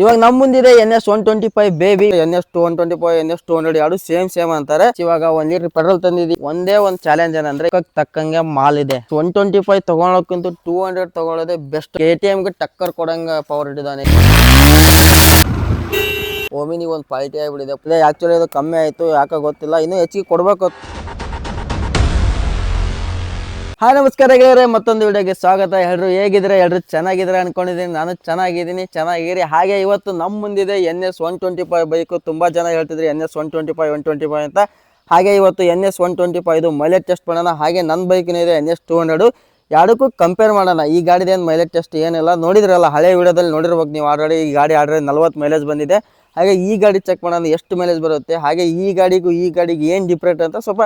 ಇವಾಗ ನಮ್ ಮುಂದಿದೆ N S one twenty five baby N S two one twenty five N S two hundred ಎರಡು same same ಅಂತಾರೆ. ಇವಾಗ ಒಂದ್ ಲೀಟರ್ ಪೆಟ್ರೋಲ್ ತಂದಿದ್ವಿ ಒಂದೇ ಒಂದ್ ಚಾಲೆಂಜ್ ಏನಂದ್ರೆ ಇವಾಗ ತಕ್ಕಂಗೆ ಮಾಲ್ ಇದೆ. ಒನ್ ಟ್ವೆಂಟಿ ಫೈವ್ ತಗೊಳಕ್ಕಿಂತ ಟೂ ಹಂಡ್ರೆಡ್ ತಗೊಳ್ಳೋದೇ ಬೆಸ್ಟ್ ಕೆ ಟಿ ಗೆ ಟಕ್ಕರ್ ಕೊಡಂಗ ಪವರ್ ಇಟ್ಟಿದ್ದಾನೆ ಓಮಿನಿ ಒಂದು ಪಾಲಿಟಿ ಆಗಿಬಿಟ್ಟಿದೆ. ಆಕ್ಚುಲಿ ಅದು ಕಮ್ಮಿ ಆಯ್ತು, ಯಾಕೆ ಗೊತ್ತಿಲ್ಲ. ಇನ್ನೂ ಹೆಚ್ಚಿಗೆ ಕೊಡ್ಬೇಕು ಹಾಯ್, ನಮಸ್ಕಾರ ಗೆಳೆಯರೆ, ಮತ್ತೊಂದು ವಿಡಿಯೋಗೆ ಸ್ವಾಗತ. ಎಲ್ಲರೂ ಹೇಗಿದ್ರೆ ಎಲ್ಲರೂ ಚೆನ್ನಾಗಿದ್ರೆ ಅನ್ಕೊಂಡಿದ್ದೀನಿ. ನಾನು ಚೆನ್ನಾಗಿದ್ದೀನಿ ಚೆನ್ನಾಗಿರಿ ಹಾಗೆ ಇವತ್ತು ನಮ್ಮ ಮುಂದಿದೆ N S one twenty five bike. ತುಂಬ ಜನ ಹೇಳ್ತಿದ್ರು N S one twenty five, one twenty five ಅಂತ. ಹಾಗೆ ಇವತ್ತು N S one twenty five ಇದು ಮೈಲೇಜ್ ಟೆಸ್ಟ್ ಮಾಡೋಣ. ಹಾಗೆ ನನ್ನ ಬೈಕಿನ ಇದೆ, ಎನ್ ಎಸ್ ಟೂ ಹಂಡ್ರೆಡು. ಎರಡಕ್ಕೂ ಕಂಪೇರ್ ಮಾಡೋಣ. ಈ ಗಾಡಿದೇನು ಮೈಲೇಜ್ ಟೆಸ್ಟ್ ಏನಿಲ್ಲ. ನೋಡಿದ್ರಲ್ಲ, ಹಳೆ ವಿಡಿಯೋದಲ್ಲಿ ನೋಡಿರ್ಬೇಕು ನೀವು ಆಲ್ರೆಡಿ ಈ ಗಾಡಿ ಆಲ್ರೆಡಿ ನಲ್ವತ್ತು ಮೈಲೇಜ್ ಬಂದಿದೆ. ಹಾಗೆ ಈ ಗಾಡಿ ಚೆಕ್ ಮಾಡೋಣ, ಎಷ್ಟು ಮೈಲೇಜ್ ಬರುತ್ತೆ. ಹಾಗೆ ಈ ಗಾಡಿಗೂ ಈ ಗಾಡಿಗೆ ಏನು ಡಿಫ್ರೆಂಟ್ ಅಂತ ಸ್ವಲ್ಪ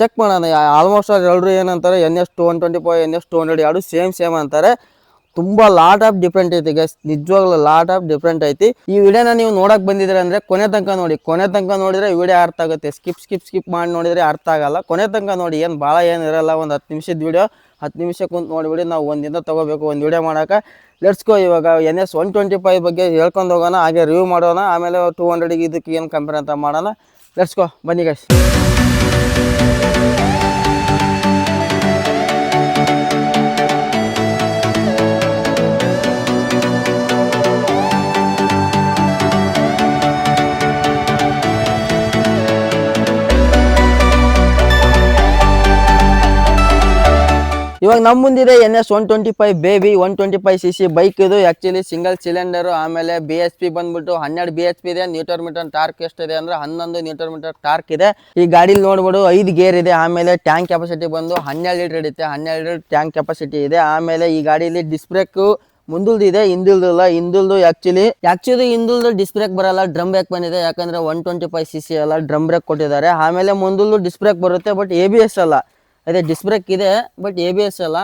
ಚೆಕ್ ಮಾಡೋಣ. ಆಲ್ಮೋಸ್ಟ್ ಆಲ್ ಎಲ್ಲರೂ ಏನಂತಾರೆ N S two one twenty five N S two hundred ಎರಡು ಸೇಮ್ ಸೇಮ್ ಅಂತಾರೆ. ತುಂಬ ಲಾಟ್ ಆಫ್ ಡಿಫ್ರೆಂಟ್ ಐತಿ ಗೈಸ್ ನಿಜವಾಗ್ಲೂ ಲಾಟ್ ಆಫ್ ಡಿಫ್ರೆಂಟ್ ಐತಿ. ಈ ವಿಡಿಯೋನ ನೀವು ನೋಡಕ್ ಬಂದಿದ್ರೆ ಅಂದ್ರೆ ಕೊನೆ ತನಕ ನೋಡಿ. ಕೊನೆ ತನಕ ನೋಡಿದ್ರೆ ವಿಡಿಯೋ ಅರ್ಥ ಆಗುತ್ತೆ. ಸ್ಕಿಪ್ ಸ್ಕಿಪ್ ಸ್ಕಿಪ್ ಮಾಡಿ ನೋಡಿದ್ರೆ ಅರ್ಥ ಆಗಲ್ಲ. ಕೊನೆ ತನಕ ನೋಡಿ, ಏನು ಭಾಳ ಏನು ಇರಲ್ಲ, ಒಂದು ಹತ್ತು ನಿಮಿಷದ ವಿಡಿಯೋ. ಹತ್ತು ನಿಮಿಷ ಕುಂತು ನೋಡಿಬಿಡಿ, ನಾವು ಒಂದಿಂದ ತಗೋಬೇಕು, ಒಂದು ವಿಡಿಯೋ ಮಾಡೋಕೆ. ಲೆಟ್ಸ್ಕೋ ಇವಾಗ. N S one twenty five ಬಗ್ಗೆ ಹೇಳ್ಕೊಂಡು ಹೋಗೋಣ, ಹಾಗೆ ರಿವ್ಯೂ ಮಾಡೋಣ, ಆಮೇಲೆ ಟೂ ಹಂಡ್ರೆಡಿಗೆ ಇದಕ್ಕೆ ಏನು ಕಂಪೇರ್ ಅಂತ ಮಾಡೋಣ. ಲೆಟ್ಸ್ಕೋ ಬನ್ನಿ ಗೈಸ್ Thank you. ಇವಾಗ ನಮ್ಮ ಮುಂದಿದೆ N S one twenty five baby one twenty five C C bike ಇದು ಆ್ಯಕ್ಚುಲಿ ಸಿಂಗಲ್ ಸಿಲಿಂಡರು ಆಮೇಲೆ ಬಿ ಎಚ್ ಪಿ ಬಂದ್ಬಿಟ್ಟು ಹನ್ನೆರಡು ಬಿ ಎಚ್ ಪಿ ಇದೆ ನ್ಯೂಟರ್ ಮೀಟರ್ ಟಾರ್ಕ್ ಎಷ್ಟಿದೆ ಅಂದ್ರೆ ಹನ್ನೊಂದು ನ್ಯೂಟರ್ ಮೀಟರ್ ಟಾರ್ಕ್ ಇದೆ. ಈ ಗಾಡಿಲಿ ನೋಡ್ಬೋದು ಐದು ಗೇರ್ ಇದೆ, ಆಮೇಲೆ ಟ್ಯಾಂಕ್ ಕೆಪಾಸಿಟಿ ಬಂದು ಹನ್ನೆರಡು ಲೀಟರ್ ಇಡುತ್ತೆ ಹನ್ನೆರಡು ಲೀಟರ್ ಟ್ಯಾಂಕ್ ಕೆಪಾಸಿಟಿ ಇದೆ. ಆಮೇಲೆ ಈ ಗಾಡಿಲಿ ಡಿಸ್ ಬ್ರೇಕ್ ಮುಂದಲ್ದು ಇದೆ ಹಿಂದುಲ್ದು ಇಲ್ಲ ಹಿಂದುಲ್ದು ಆಕ್ಚುಲಿ ಆಕ್ಚುಲಿ ಹಿಂದುಲ್ದು ಡಿಸ್ ಬ್ರೇಕ್ ಬರಲ್ಲ ಡ್ರಮ್ ಬ್ರೇಕ್ ಬಂದಿದೆ, ಯಾಕಂದ್ರೆ one twenty five C C ಅಲ್ಲ ಡ್ರಮ್ ಬ್ರೇಕ್ ಕೊಟ್ಟಿದ್ದಾರೆ. ಆಮೇಲೆ ಮುಂದುಲ್ದು ಡಿಸ್ ಬ್ರೇಕ್ ಬರುತ್ತೆ ಬಟ್ ಎ ಬಿ ಎಸ್ ಅಲ್ಲ. ಅದೇ ಡಿಸ್ ಬ್ರೇಕ್ ಇದೆ ಬಟ್ ಎ ಬಿ ಎಸ್ ಅಲ್ಲ.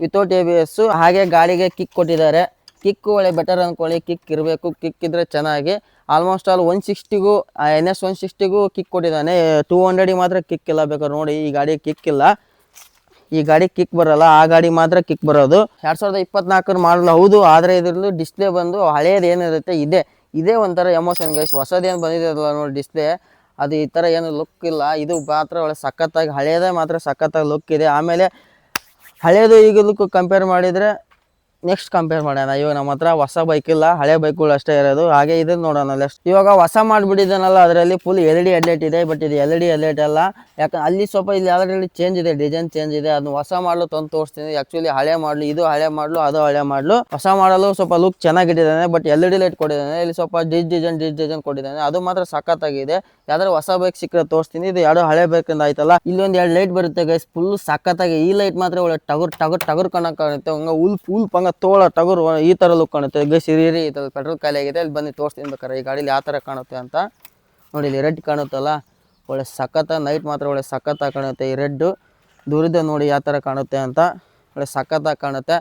ವಿತೌಟ್ ಎ ಬಿ ಎಸ್ ಹಾಗೆ ಗಾಡಿಗೆ ಕಿಕ್ ಕೊಟ್ಟಿದ್ದಾರೆ. ಕಿಕ್ ಒಳ್ಳೆ ಬೆಟರ್ ಅಂದ್ಕೊಳ್ಳಿ ಕಿಕ್ ಇರಬೇಕು ಕಿಕ್ ಇದ್ರೆ ಚೆನ್ನಾಗಿ. ಆಲ್ಮೋಸ್ಟ್ ಆಲ್ ಒನ್ ಸಿಕ್ಸ್ಟಿಗೂ ಎನ್ ಎಸ್ ಒನ್ ಸಿಕ್ಸ್ಟಿಗೂ ಕಿಕ್ ಕೊಟ್ಟಿದ್ದಾನೆ. ಟೂ ಹಂಡ್ರೆಡಿಗೆ ಮಾತ್ರ ಕಿಕ್ ಇಲ್ಲ ಬೇಕಾದ್ರೆ ನೋಡಿ, ಈ ಗಾಡಿ ಕಿಕ್ ಇಲ್ಲ. ಈ ಗಾಡಿ ಕಿಕ್ ಬರಲ್ಲ, ಆ ಗಾಡಿ ಮಾತ್ರ ಕಿಕ್ ಬರೋದು. ಎರಡ್ ಸಾವಿರದ ಇಪ್ಪತ್ನಾಲ್ಕರ ಮಾಡಲು ಹೌದು, ಆದರೆ ಇದ್ರದ್ದು ಡಿಸ್ಪ್ಲೇ ಬಂದು ಹಳೇದು ಏನಿರುತ್ತೆ, ಇದೆ. ಇದೇ ಒಂಥರ ಎಮೋಷನ್ ಗೈಸ್ ಹೊಸದೇನು ಬಂದಿದೆ ಅಲ್ಲ ನೋಡಿ ಡಿಸ್ಪ್ಲೇ ಅದು ಈ ಥರ ಏನು ಲುಕ್ ಇಲ್ಲ. ಇದು ಮಾತ್ರ ಒಳ್ಳೆ ಸಖತ್ತಾಗಿ ಹಳೆಯದೇ ಮಾತ್ರ ಸಖತ್ತಾಗಿ ಲುಕ್ ಇದೆ. ಆಮೇಲೆ ಹಳೇದು ಈಗ ಲುಕ್ ಕಂಪೇರ್ ಮಾಡಿದರೆ ನೆಕ್ಸ್ಟ್ ಕಂಪೇರ್ ಮಾಡೋಣ. ಇವಾಗ ನಮ್ಮ ಹತ್ರ ಹೊಸ ಬೈಕ್ ಇಲ್ಲ, ಹಳೆ ಬೈಕ್ಗಳು ಅಷ್ಟೇ ಇರೋದು. ಹಾಗೆ ಇದನ್ನ ನೋಡೋಣ. ನೆಕ್ಸ್ಟ್ ಇವಾಗ ಹೊಸ ಮಾಡಿಬಿಟ್ಟಿದ್ದಾನಲ್ಲ, ಅದರಲ್ಲಿ ಫುಲ್ ಎಲ್ ಡಿ ಹೆಡ್ಲೈಟ್ ಇದೆ ಬಟ್ ಇದು ಎಲ್ ಡಿ ಹೆಡ್ಲೈಟ್ ಅಲ್ಲ. ಯಾಕಂದ್ರೆ ಅಲ್ಲಿ ಸ್ವಲ್ಪ ಇಲ್ಲಿ ಅದರಲ್ಲಿ ಚೇಂಜ್ ಇದೆ ಡಿಸೈನ್ ಚೇಂಜ್ ಇದೆ, ಅದನ್ನ ಹೊಸ ಮಾಡಲು ತಂದು ತೋರಿಸ್ತೀನಿ. ಆ್ಯಕ್ಚುಲಿ ಹಳೆ ಮಾಡಲು, ಇದು ಹಳೆ ಮಾಡಲು, ಅದು ಹಳೆ ಮಾಡಲು. ಹೊಸ ಮಾಡಲು ಸ್ವಲ್ಪ ಲುಕ್ ಚೆನ್ನಾಗಿಟ್ಟಿದ್ದಾನೆ ಬಟ್ ಎಲ್ ಡಿ ಲೈಟ್ ಕೊಟ್ಟಿದ್ದಾನೆ. ಇಲ್ಲಿ ಸ್ವಲ್ಪ ಡಿಸ್ ಡಿಸೈನ್ ಡಿಸ್ ಡಿಸೈನ್ ಕೊಟ್ಟಿದ್ದಾನೆ. ಅದು ಮಾತ್ರ ಸಖತ್ತಾಗಿದೆ. ಯಾವ್ದಾದ್ರು ಹೊಸ ಬೈಕ್ ಸಿಕ್ಕರೆ ತೋರಿಸ್ತೀನಿ. ಇದು ಎರಡು ಹಳೆ ಬೈಕ್ ಅಂತ ಆಯ್ತಲ್ಲ. ಇಲ್ಲಿ ಎರಡು ಲೈಟ್ ಬರುತ್ತೆ ಗೈಸ್ ಫುಲ್ ಸಖತ್ತಾಗಿ ಈ ಲೈಟ್ ಮಾತ್ರ ಒಳ್ಳೆ ಟಗರ್ ಟಗರ್ ಟಗರ್ ಕಣಕ್ ಕಾಣುತ್ತೆ. ಹಂಗ ಉಲ್ ಫುಲ್ ಪಂಗ ತೋಳ ಟಗರು ಈ ತರ ಲುಕ್ ಕಾಣುತ್ತೆ. ಗಸಿರಿ ಈ ಥರ ಪೆಟ್ರೋಲ್ ಖಾಲಿ ಆಗಿದೆ. ಇಲ್ಲಿ ಬಂದು ತೋರಿಸ್ತೀನಿ ಬೇಕಾರೆ ಈ ಗಾಡಿಲಿ ಯಾವ ತರ ಕಾಣುತ್ತೆ ಅಂತ ನೋಡಿ, ಇಲ್ಲಿ ರೆಡ್ ಕಾಣುತ್ತಲ್ಲ. ಒಳ್ಳೆ ಸಖತ್ತ ನೈಟ್ ಮಾತ್ರ ಒಳ್ಳೆ ಸಖತ್ತಾಗಿ ಕಾಣುತ್ತೆ ಈ ರೆಡ್ಡು ದೂರದ ನೋಡಿ ಯಾವ ಥರ ಕಾಣುತ್ತೆ ಅಂತ ಒಳ್ಳೆ ಸಖತ್ತಾಗಿ ಕಾಣುತ್ತೆ.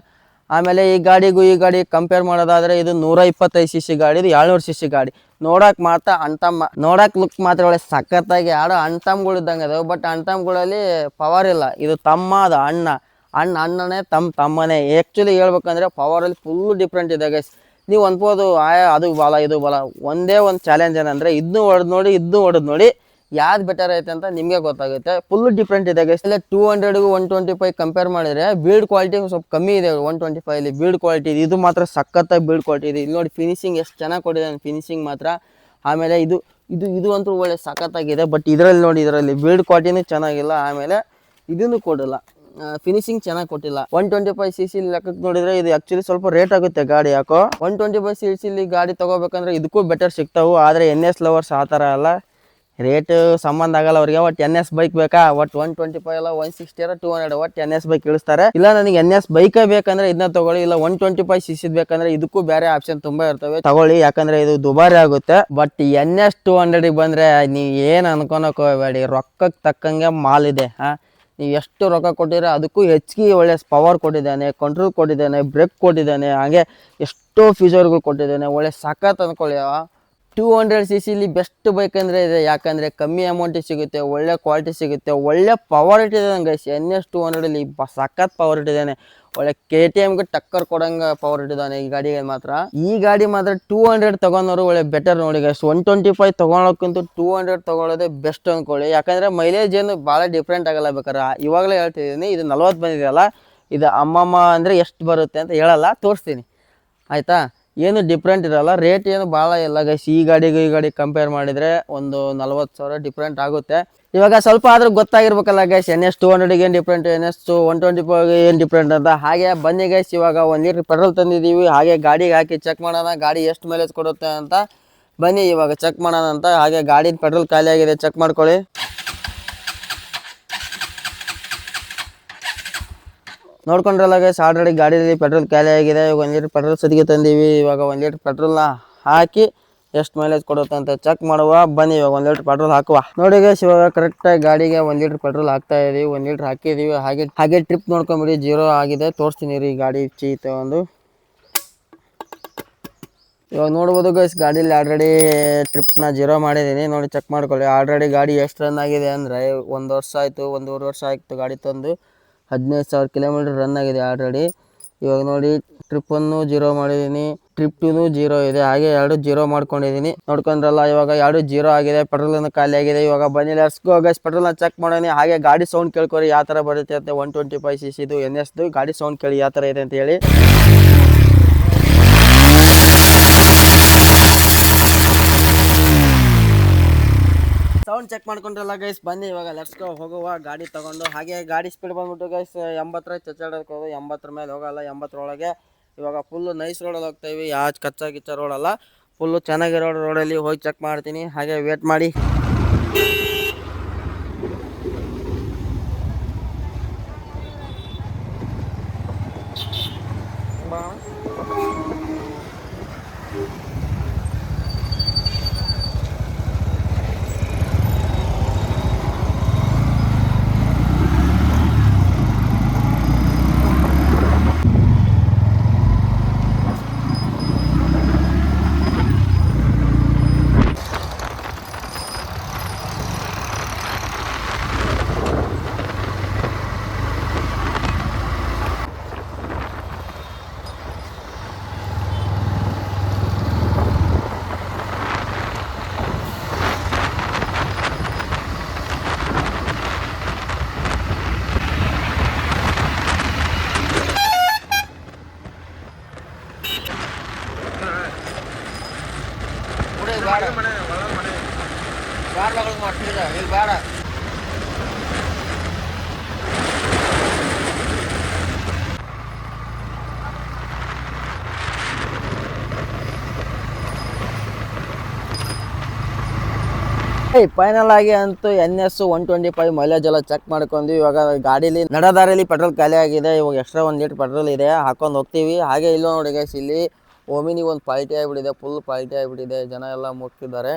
ಆಮೇಲೆ ಈ ಗಾಡಿಗೂ ಈ ಗಾಡಿ ಕಂಪೇರ್ ಮಾಡೋದಾದ್ರೆ ಇದು ನೂರ ಇಪ್ಪತ್ತೈದು ಸಿ ಸಿ ಗಾಡಿ, ಇದು ಏಳ್ನೂರು ಸಿ ಸಿ ಗಾಡಿ. ನೋಡಕ್ ಮಾತ್ರ ಅಣ್ತಮ್ಮ ನೋಡಕ್ ಲುಕ್ ಮಾತ್ರ ಒಳ್ಳೆ ಸಖತ್ತಾಗಿ ಆಡೋ ಅಣ್ತಮ್ಗಳು ಇದ್ದಂಗೆ ಅದಾವೆ ಬಟ್ ಅಣ್ತಮ್ಗಳಲ್ಲಿ ಪವರ್ ಇಲ್ಲ. ಇದು ತಮ್ಮ ಅದು ಅಣ್ಣ. ಅಣ್ಣ, ಅಣ್ಣನೇ ತಮ್ಮ ತಮ್ಮನೇ. ಆ್ಯಕ್ಚುಲಿ ಹೇಳ್ಬೇಕಂದ್ರೆ ಪವರಲ್ಲಿ ಫುಲ್ ಡಿಫ್ರೆಂಟ್ ಇದೆ ಗೈಸ್ ನೀವು ಅನ್ಬೋದು, ಆಯಾ, ಅದು ಬಲ, ಇದು ಬಲ. ಒಂದೇ ಒಂದು ಚಾಲೆಂಜ್ ಏನಂದರೆ ಇದನ್ನು ಹೊಡೆದು ನೋಡಿ ಇದನ್ನು ಹೊಡೆದು ನೋಡಿ ಯಾವ್ದು ಬೆಟರ್ ಐತೆ ಅಂತ ನಿಮಗೆ ಗೊತ್ತಾಗುತ್ತೆ. ಫುಲ್ ಡಿಫ್ರೆಂಟ್ ಇದೆ ಗೈಸ್ ಇಲ್ಲ ಟೂ ಹಂಡ್ರೆಡ್ಗೂ ಒನ್ ಟ್ವೆಂಟಿ ಫೈವ್ ಕಂಪೇರ್ ಮಾಡಿದರೆ ಬೀಡ್ ಕ್ವಾಲಿಟಿ ಸ್ವಲ್ಪ ಕಮ್ಮಿ ಇದೆ ಒನ್ ಟ್ವೆಂಟಿ ಫೈವಲ್ಲಿ ಬೀಡ್ ಕ್ವಾಲಿಟಿ ಇದೆ. ಇದು ಮಾತ್ರ ಸಖತ್ತಾಗಿ ಬೀಡ್ ಕ್ವಾಲಿಟಿ ಇದೆ. ಇಲ್ಲಿ ನೋಡಿ ಫಿನಿಶಿಂಗ್ ಎಷ್ಟು ಚೆನ್ನಾಗಿ ಕೊಟ್ಟಿದ್ದಾನೆ ಫಿನಿಶಿಂಗ್ ಮಾತ್ರ. ಆಮೇಲೆ ಇದು ಇದು ಇದು ಅಂತೂ ಒಳ್ಳೆ ಸಖತ್ತಾಗಿದೆ. ಬಟ್ ಇದರಲ್ಲಿ ನೋಡಿ, ಇದರಲ್ಲಿ ಬೀಡ್ ಕ್ವಾಲಿಟಿನೂ ಚೆನ್ನಾಗಿಲ್ಲ. ಆಮೇಲೆ ಇದನ್ನು ಕೊಡಲ್ಲ. ಫಿನಿಶಿಂಗ್ ಚೆನ್ನಾಗಿ ಕೊಟ್ಟಿಲ್ಲ. One twenty five C C ಲೆಕ್ಕಕ್ಕೆ ನೋಡಿದ್ರೆ ಇದು ಆಕ್ಚುಲಿ ಸ್ವಲ್ಪ ರೇಟ್ ಆಗುತ್ತೆ ಗಾಡಿ ಯಾಕೋ ಒನ್ ಟ್ವೆಂಟಿ ಫೈವ್ ಸಿ ಸಿಲಿ ಗಾಡಿ ತಗೋಬೇಕಂದ್ರೆ ಇದಕ್ಕೂ ಬೆಟರ್ ಸಿಗ್ತಾವು. ಆದರೆ ಎನ್ ಎಸ್ ಲವರ್ಸ್ ಆ ಥರ ಅಲ್ಲ. ರೇಟ್ ಸಂಬಂಧ ಆಗಲ್ಲ ಅವರಿಗೆ. ಒಟ್ಟು ಎನ್ ಎಸ್ ಬೈಕ್ ಬೇಕಾ? ಒಟ್ಟು ಒನ್ ಟ್ವೆಂಟಿ ಫೈವ್ ಅಲ್ಲ ಒನ್ ಸಿಕ್ಸ್ಟಿ ಅಲ್ಲ ಟೂ ಹಂಡ್ರೆಡ್ ಒಟ್ಟು ಎನ್ ಎಸ್ ಬೈಕ್ ಇಳಿಸ್ತಾರೆ. ಇಲ್ಲ, ನನಗೆ ಎನ್ ಎಸ್ ಬೈಕೇ ಬೇಕಂದ್ರೆ ಇದನ್ನ ತಗೊಳ್ಳಿ. ಇಲ್ಲ one twenty five C C ಬೇಕಂದ್ರೆ ಇದಕ್ಕೂ ಬೇರೆ ಆಪ್ಷನ್ ತುಂಬಾ ಇರ್ತವೆ. ತಗೊಳ್ಳಿ, ಯಾಕಂದ್ರೆ ಇದು ದುಬಾರಿ ಆಗುತ್ತೆ. But N S two hundred ಬಂದ್ರೆ ನೀವು ಏನು ಅನ್ಕೊಳಕ್ ಹೋಗಬೇಡಿ ರೊಕ್ಕಕ್ಕೆ ತಕ್ಕಂಗೆ ಮಾಲ್ ಇದೆ, ಹಾ. ನೀವು ಎಷ್ಟು ರೊಕ್ಕ ಕೊಟ್ಟಿದ್ರೆ ಅದಕ್ಕೂ ಹೆಚ್ಚಿಗೆ ಒಳ್ಳೆ ಪವರ್ ಕೊಟ್ಟಿದ್ದಾನೆ ಕಂಟ್ರೋಲ್ ಕೊಟ್ಟಿದ್ದಾನೆ ಬ್ರೇಕ್ ಕೊಟ್ಟಿದ್ದಾನೆ, ಹಾಗೆ ಎಷ್ಟೋ ಫೀಚರ್ಗಳು ಕೊಟ್ಟಿದ್ದಾನೆ, ಒಳ್ಳೆ ಸಖತ್ ಅಂದ್ಕೊಳ್ಳಿ ಟೂ ಹಂಡ್ರೆಡ್ ಸಿ ಸಿಲಿ ಬೆಸ್ಟ್ ಬೈಕ್ ಅಂದರೆ ಇದೆ. ಯಾಕಂದರೆ ಕಮ್ಮಿ ಅಮೌಂಟ್ ಸಿಗುತ್ತೆ, ಒಳ್ಳೆ ಕ್ವಾಲಿಟಿ ಸಿಗುತ್ತೆ, ಒಳ್ಳೆ ಪವರ್ ಇಟ್ಟಿದ್ದಾನೆ ಗೈಸ್ ಎನ್ ಎಸ್ ಟೂ ಹಂಡ್ರೆಡಲ್ಲಿ ಬ ಸಖತ್ ಪವರ್ ಇಟ್ಟಿದ್ದಾನೆ ಒಳ್ಳೆ ಕೆ ಟಿ ಎಮ್ಗೆ ಟಕ್ಕರ್ ಕೊಡಂಗೆ ಪವರ್ ಇಟ್ಟಿದ್ದಾನೆ ಈ ಗಾಡಿಗೆ ಮಾತ್ರ. ಈ ಗಾಡಿ ಮಾತ್ರ ಟೂ ಹಂಡ್ರೆಡ್ ತೊಗೊಂಡವರು ಒಳ್ಳೆ ಬೆಟರ್ ನೋಡಿ ಗೈಸ್ ಒನ್ ಟ್ವೆಂಟಿ ಫೈವ್ ತೊಗೊಳಕ್ಕಿಂತ ಟೂ ಹಂಡ್ರೆಡ್ ತೊಗೊಳ್ಳೋದೇ ಬೆಸ್ಟ್ ಅಂದ್ಕೊಳ್ಳಿ ಯಾಕಂದರೆ ಮೈಲೇಜ್ ಏನು ಭಾಳ ಡಿಫ್ರೆಂಟ್ ಆಗಲ್ಲ ಬೇಕಾರೆ ಇವಾಗಲೇ ಹೇಳ್ತಿದ್ದೀನಿ, ಇದು ನಲ್ವತ್ತು ಬಂದಿದೆಯಲ್ಲ, ಇದು ಅಮ್ಮಮ್ಮ ಅಂದರೆ ಎಷ್ಟು ಬರುತ್ತೆ ಅಂತ ಹೇಳಲ್ಲ, ತೋರಿಸ್ತೀನಿ. ಆಯಿತಾ? ಏನು ಡಿಫ್ರೆಂಟ್ ಇರಲ್ಲ. ರೇಟ್ ಏನು ಭಾಳ ಇಲ್ಲ ಗೈಸ್ ಈ ಗಾಡಿಗೂ ಈ ಗಾಡಿ ಕಂಪೇರ್ ಮಾಡಿದರೆ ಒಂದು ನಲ್ವತ್ತು ಸಾವಿರ ಡಿಫ್ರೆಂಟ್ ಆಗುತ್ತೆ. ಇವಾಗ ಸ್ವಲ್ಪ ಆದರೂ ಗೊತ್ತಾಗಿರ್ಬೇಕಲ್ಲ ಗೈಸ್ ಎನ್ ಎಸ್ ಟು ಹಂಡ್ರೆಡ್ಗೆ ಏನು different N S one twenty ಫೋರ್ಗೆ ಏನು ಡಿಫ್ರೆಂಟ್ ಅಂತ. ಹಾಗೆ ಬನ್ನಿ ಗೈಸ್ ಇವಾಗ ಒಂದು ಲೀಟ್ರ್ ಪೆಟ್ರೋಲ್ ತಂದಿದ್ದೀವಿ. ಹಾಗೆ ಗಾಡಿಗೆ ಹಾಕಿ ಚೆಕ್ ಮಾಡೋಣ, ಗಾಡಿ ಎಷ್ಟು ಮೈಲೇಜ್ ಕೊಡುತ್ತೆ ಅಂತ. ಬನ್ನಿ ಇವಾಗ ಚೆಕ್ ಮಾಡೋಣ ಅಂತ. ಹಾಗೆ ಗಾಡಿನ ಪೆಟ್ರೋಲ್ ಖಾಲಿ ಆಗಿದೆ ಚೆಕ್ ಮಾಡ್ಕೊಳ್ಳಿ. ನೋಡ್ಕೊಂಡ್ರಲ್ಲ ಗೈಸ್ ಆಲ್ರೆಡಿ ಗಾಡಿಯಲ್ಲಿ ಪೆಟ್ರೋಲ್ ಖಾಲಿ ಆಗಿದೆ. ಇವಾಗ ಒಂದು ಲೀಟ್ರ್ ಪೆಟ್ರೋಲ್ ಸದ್ಯಕ್ಕೆ ತಂದೀವಿ. ಇವಾಗ ಒಂದು ಲೀಟ್ರ್ ಪೆಟ್ರೋಲ್ನ ಹಾಕಿ ಎಷ್ಟು ಮೈಲೇಜ್ ಕೊಡುತ್ತೆ ಅಂತ ಚೆಕ್ ಮಾಡುವ. ಬನ್ನಿ, ಇವಾಗ ಒಂದು ಲೀಟ್ರ್ ಪೆಟ್ರೋಲ್ ಹಾಕುವ. ನೋಡಿ ಗೈಸ್ ಇವಾಗ ಕರೆಕ್ಟಾಗಿ ಗಾಡಿಗೆ ಒಂದು ಲೀಟ್ರ್ ಪೆಟ್ರೋಲ್ ಹಾಕ್ತಾ ಇದೀವಿ. ಒಂದು ಲೀಟ್ರ್ ಹಾಕಿದ್ದೀವಿ ಹಾಗೆ ಹಾಗೆ ಟ್ರಿಪ್ ನೋಡ್ಕೊಂಬಿಡಿ. ಜೀರೋ ಆಗಿದೆ. ತೋರಿಸ್ತೀನಿ ರೀ ಗಾಡಿ ಚೀತ ಒಂದು. ಇವಾಗ ನೋಡ್ಬೋದು ಗೈಸ್ ಗಾಡೀಲಿ ಆಲ್ರೆಡಿ ಟ್ರಿಪ್ನ ಜೀರೋ ಮಾಡಿದ್ದೀನಿ. ನೋಡಿ ಚೆಕ್ ಮಾಡ್ಕೊಳ್ಳಿ. ಆಲ್ರೆಡಿ ಗಾಡಿ ಎಷ್ಟು ರನ್ ಆಗಿದೆ ಅಂದರೆ ಒಂದು ವರ್ಷ ಆಯಿತು, ಒಂದೂವರೆ ವರ್ಷ ಆಯಿತು ಗಾಡಿ ತಂದು. ಹದಿನೈದು ಸಾವಿರ ಕಿಲೋಮೀಟರ್ ರನ್ ಆಗಿದೆ ಆಲ್ರೆಡಿ ಇವಾಗ ನೋಡಿ ಟ್ರಿಪ್ಪನ್ನು ಜೀರೋ ಮಾಡಿದ್ದೀನಿ. ಟ್ರಿಪ್ ಟೂನು ಜೀರೋ ಇದೆ. ಹಾಗೆ ಎರಡು ಜೀರೋ ಮಾಡ್ಕೊಂಡಿದ್ದೀನಿ. ನೋಡ್ಕೊಂಡ್ರಲ್ಲ, ಇವಾಗ ಎರಡು ಜೀರೋ ಆಗಿದೆ. ಪೆಟ್ರೋಲ್ ಖಾಲಿ ಆಗಿದೆ. ಇವಾಗ ಬನ್ನಿ ಗೋ ಗೈಸ್ ಪೆಟ್ರೋಲ್ನ ಚೆಕ್ ಮಾಡೋಣ. ಹಾಗೆ ಗಾಡಿ ಸೌಂಡ್ ಕೇಳ್ಕೊರಿ. ಯಾವ ಥರ ಬರುತ್ತೆ ಅಂತ. ಒನ್ ಟ್ವೆಂಟಿ ಫೈವ್ ಸಿ ಸಿದು ಎನ್ ಎಸ್ದು ಗಾಡಿ ಸೌಂಡ್ ಕೇಳಿ ಯಾವ ಥರ ಇದೆ ಅಂತ ಹೇಳಿ. ಸೌಂಡ್ ಚೆಕ್ ಮಾಡ್ಕೊಂಡ್ರಲ್ಲ ಗೈಸ್ ಬನ್ನಿ ಇವಾಗ ಲೆಟ್ಸ್ ಗೋ ಹೋಗುವ, ಗಾಡಿ ತಗೊಂಡು. ಹಾಗೆ ಗಾಡಿ ಸ್ಪೀಡ್ ಬಂದ್ಬಿಟ್ಟು ಗೈಸ್ ಎಂಬತ್ತರ ಚಚ್ಚಾಡೋಕೆ ಹೋಗೋದು ಎಂಬತ್ತರ ಮೇಲೆ ಹೋಗಲ್ಲ, ಎಂಬತ್ತರೊಳಗೆ. ಇವಾಗ ಫುಲ್ಲು ನೈಸ್ ರೋಡಲ್ಲಿ ಹೋಗ್ತಾಯಿವಿ ಯಾವ ಕಚ್ಚಾ ಗಿಚ್ಚ ರೋಡಲ್ಲ ಫುಲ್ಲು ಚೆನ್ನಾಗಿರೋ ರೋಡಲ್ಲಿ ಹೋಗಿ ಚೆಕ್ ಮಾಡ್ತೀನಿ. ಹಾಗೆ ವೇಟ್ ಮಾಡಿ. ಫೈನಲ್ ಆಗಿ ಅಂತೂ N S one twenty five mileage ಎಲ್ಲ ಚೆಕ್ ಮಾಡ್ಕೊಂಡು ಇವಾಗ ಗಾಡೀಲಿ ನಡದಾರಿಯಲ್ಲಿ ಪೆಟ್ರೋಲ್ ಖಾಲಿ ಆಗಿದೆ. ಇವಾಗ ಎಕ್ಸ್ಟ್ರಾ ಒಂದು ಲೀಟರ್ ಪೆಟ್ರೋಲ್ ಇದೆ. ಹಾಕೊಂಡು ಹೋಗ್ತೀವಿ. ಹಾಗೆ ಇಲ್ಲೋ ನೋಡಿ ಗೈಸ್ ಇಲ್ಲಿ ಓಮಿನಿ ಒಂದು ಪಾಲ್ಟಿ ಆಗಿಬಿಟ್ಟಿದೆ ಫುಲ್ ಪಾಲ್ಟಿ ಆಗಿಬಿಟ್ಟಿದೆ, ಜನ ಎಲ್ಲ ಮುಕ್ತಿದ್ದಾರೆ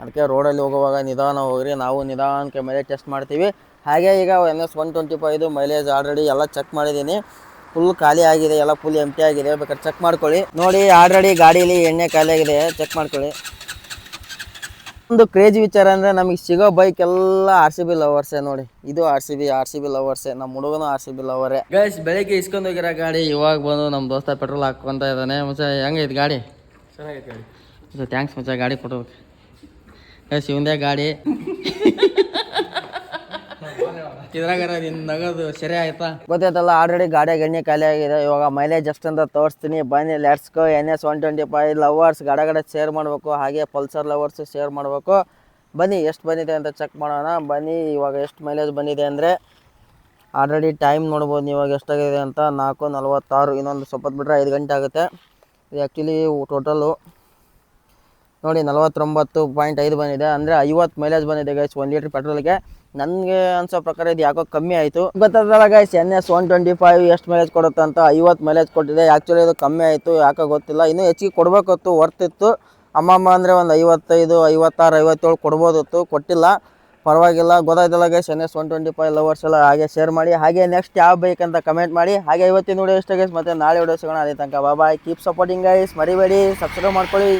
ಅದಕ್ಕೆ ರೋಡಲ್ಲಿ ಹೋಗುವಾಗ ನಿಧಾನ ಹೋಗ್ರಿ, ನಾವು ನಿಧಾನಕ್ಕೆ ಮೈಲೇಜ್ ಟೆಸ್ಟ್ ಮಾಡ್ತೀವಿ. ಹಾಗೆ ಈಗ ಎನ್ ಎಸ್ ಒನ್ ಟ್ವೆಂಟಿ ಫೈದು ಮೈಲೇಜ್ ಆಲ್ರೆಡಿ ಎಲ್ಲ ಚೆಕ್ ಮಾಡಿದ್ದೀನಿ. ಫುಲ್ ಖಾಲಿ ಆಗಿದೆ, ಎಲ್ಲ ಫುಲ್ ಎಂಟಿ ಆಗಿದೆ. ಬೇಕಾದ್ರೆ ಚೆಕ್ ಮಾಡ್ಕೊಳ್ಳಿ. ನೋಡಿ ಆಲ್ರೆಡಿ ಗಾಡೀಲಿ ಎಣ್ಣೆ ಖಾಲಿ ಆಗಿದೆ ಚೆಕ್ ಮಾಡ್ಕೊಳ್ಳಿ. ಒಂದು ಕ್ರೇಜ್ ವಿಚಾರ ಅಂದರೆ ನಮಗೆ ಸಿಗೋ ಬೈಕ್ ಎಲ್ಲ ಆರ್ ಸಿ ಬಿ ಲವರ್ಸೇ ನೋಡಿ. ಇದು R C B R C B ಲವರ್ಸೇ ನಮ್ಮ ಹುಡುಗನು ಆರ್ ಸಿ ಬಿ ಲವರೇ ಗೈಸ್ ಬೆಳಿಗ್ಗೆ ಇಸ್ಕೊಂಡು ಹೋಗಿರೋ ಗಾಡಿ ಇವಾಗ ಬಂದು ನಮ್ಮ ದೋಸ್ತ ಪೆಟ್ರೋಲ್ ಹಾಕೊಂತ ಇದ್ದಾನೆ ಮುಂಚೆ ಹೆಂಗೈತೆ ಗಾಡಿ? ಚೆನ್ನಾಗೈತೆ ಗಾಡಿ. ಥ್ಯಾಂಕ್ಸ್ ಮುಂಚೆ ಗಾಡಿ ಕೊಡೋದಕ್ಕೆ ಗೈಸ್ ಇವಂದೇ ಗಾಡಿ. ನಗದು ಸರಿ ಆಯ್ತಾ? ಗೊತ್ತಾಯ್ತಲ್ಲ ಆಲ್ರೆಡಿ ಗಾಡಿಯಾಗ ಎಣ್ಣೆ ಖಾಲಿ ಆಗಿದೆ. ಇವಾಗ ಮೈಲೇಜ್ ಎಷ್ಟಂತ ತೋರಿಸ್ತೀನಿ. ಬನ್ನಿ let's go N S one twenty five lovers ಗಾಡ share ಮಾಡಬೇಕು. ಹಾಗೆ ಪಲ್ಸರ್ ಲವರ್ಸ್ ಶೇರ್ ಮಾಡಬೇಕು. ಬನ್ನಿ, ಎಷ್ಟು ಬಂದಿದೆ ಅಂತ ಚೆಕ್ ಮಾಡೋಣ. ಬನ್ನಿ, ಇವಾಗ ಎಷ್ಟು ಮೈಲೇಜ್ ಬಂದಿದೆ ಅಂದರೆ ಆಲ್ರೆಡಿ ಟೈಮ್ ನೋಡ್ಬೋದು ಇವಾಗ ಎಷ್ಟಾಗಿದೆ ಅಂತ. ನಾಲ್ಕು ನಲ್ವತ್ತಾರು, ಇನ್ನೊಂದು ಸ್ವಲ್ಪ ಬಿಟ್ಟರೆ ಐದು ಗಂಟೆ ಆಗುತ್ತೆ. ಇದು ಆ್ಯಕ್ಚುಲಿ ಟೋಟಲು ನೋಡಿ ನಲವತ್ತೊಂಬತ್ತು ಪಾಯಿಂಟ್ ಐದು ಬಂದಿದೆ. ಅಂದರೆ ಐವತ್ತು ಮೈಲೇಜ್ ಬಂದಿದೆ ಗೈಸ್ ಒಂದು ಲೀಟ್ರ್ ಪೆಟ್ರೋಲ್ಗೆ ನನಗೆ ಅನ್ಸೋ ಪ್ರಕಾರ ಇದು ಯಾಕೋ ಕಮ್ಮಿ ಆಯಿತು. ಗೊತ್ತಾದಲ್ಲ guys N S one twenty five ಎಷ್ಟು ಮೈಲೇಜ್ ಕೊಡುತ್ತೆ ಅಂತ ಐವತ್ತು ಮೈಲೇಜ್ ಕೊಟ್ಟಿದೆ. ಆ್ಯಕ್ಚುಲಿ ಇದು ಕಮ್ಮಿ ಆಯಿತು, ಯಾಕೋ ಗೊತ್ತಿಲ್ಲ. ಇನ್ನೂ ಹೆಚ್ಚಿಗೆ ಕೊಡಬೇಕಿತ್ತು ಹೊರ್ತಿತ್ತು ಅಮ್ಮಮ್ಮ ಅಂದರೆ ಒಂದು ಐವತ್ತೈದು, ಐವತ್ತಾರು, ಐವತ್ತೇಳು ಕೊಡ್ಬೋದಿತ್ತು. ಕೊಟ್ಟಿಲ್ಲ. ಪರವಾಗಿಲ್ಲ. ಗೊತ್ತಾಯ್ತಲ್ಲ guys N S one twenty five lovers ಎಲ್ಲ ಹಾಗೆ ಶೇರ್ ಮಾಡಿ. ಹಾಗೆ ನೆಕ್ಸ್ಟ್ ಯಾವ ಬೈಕ್ ಅಂತ ಕಮೆಂಟ್ ಮಾಡಿ. ಹಾಗೆ ಇವತ್ತಿನ ವಿಡಿಯೋ ಇಷ್ಟ ಗೈಸ್ ಮತ್ತು ನಾಳೆ ವಿಡಿಯೋ ಸಿಗೋಣ. ಅದೇ ತನಕ ಬಾಯ್ ಕೀಪ್ ಸಪೋರ್ಟಿಂಗ್ ಗೈಸ್ ಮರಿಬೇಡಿ. ಸಬ್ಸ್ಕ್ರೈಬ್ ಮಾಡ್ಕೊಳ್ಳಿ.